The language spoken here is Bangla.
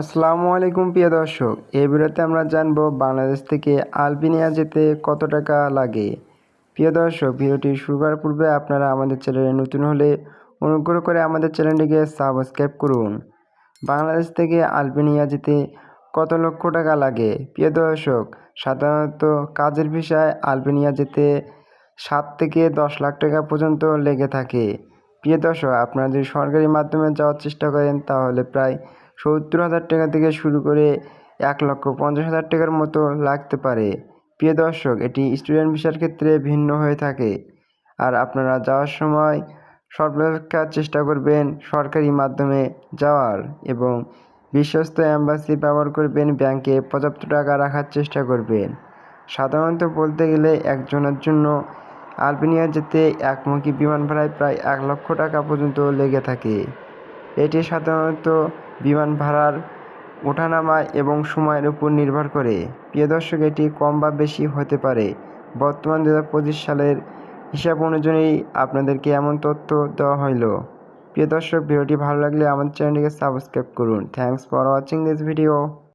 আসসালামু আলাইকুম, প্রিয় দর্শক। এই ভিডিওতে আমরা জানব বাংলাদেশ থেকে আলবেনিয়া যেতে কত টাকা লাগে। প্রিয় দর্শক, ভিডিওটি শুরু করার পূর্বে আপনারা আমাদের চ্যানেলে নতুন হলে অনুগ্রহ করে আমাদের চ্যানেলটিকে সাবস্ক্রাইব করুন। বাংলাদেশ থেকে আলবেনিয়া যেতে কত লক্ষ টাকা লাগে? প্রিয় দর্শক, সাধারণত কাজের ভিসায় আলবেনিয়া যেতে সাত থেকে দশ লাখ টাকা পর্যন্ত লেগে থাকে। প্রিয় দর্শক, আপনারা যদি সরকারি মাধ্যমে যাওয়ার চেষ্টা করেন, তাহলে প্রায় সত্তর হাজার টাকা থেকে শুরু করে এক লক্ষ পঞ্চাশ হাজার টাকার মতো লাগতে পারে। প্রিয় দর্শক, এটি স্টুডেন্ট ভিসার ক্ষেত্রে ভিন্ন হয়ে থাকে। আর আপনারা যাওয়ার সময় সর্বাপেক্ষা চেষ্টা করবেন সরকারি মাধ্যমে যাওয়ার এবং বিশ্বস্ত অ্যাম্বাসি ব্যবহার করবেন ব্যাংকে পর্যাপ্ত টাকা রাখার চেষ্টা করবেন। সাধারণত বলতে গেলে একজনের জন্য আলবেনিয়া যেতে একমুখী বিমান ভাড়ায় প্রায় এক লক্ষ টাকা পর্যন্ত লেগে থাকে। এটি সাধারণত বিমান ভাড়ার ওঠানামা এবং সময়ের উপর নির্ভর করে। প্রিয় দর্শক, এটি কম বা বেশি হতে পারে। বর্তমান দু হাজার পঁচিশ সালের হিসাব অনুযায়ী আপনাদেরকে এমন তথ্য দেওয়া হইল। প্রিয় দর্শক, ভিডিওটি ভালো লাগলে আমাদের চ্যানেলটিকে সাবস্ক্রাইব করুন। Thanks for watching this video.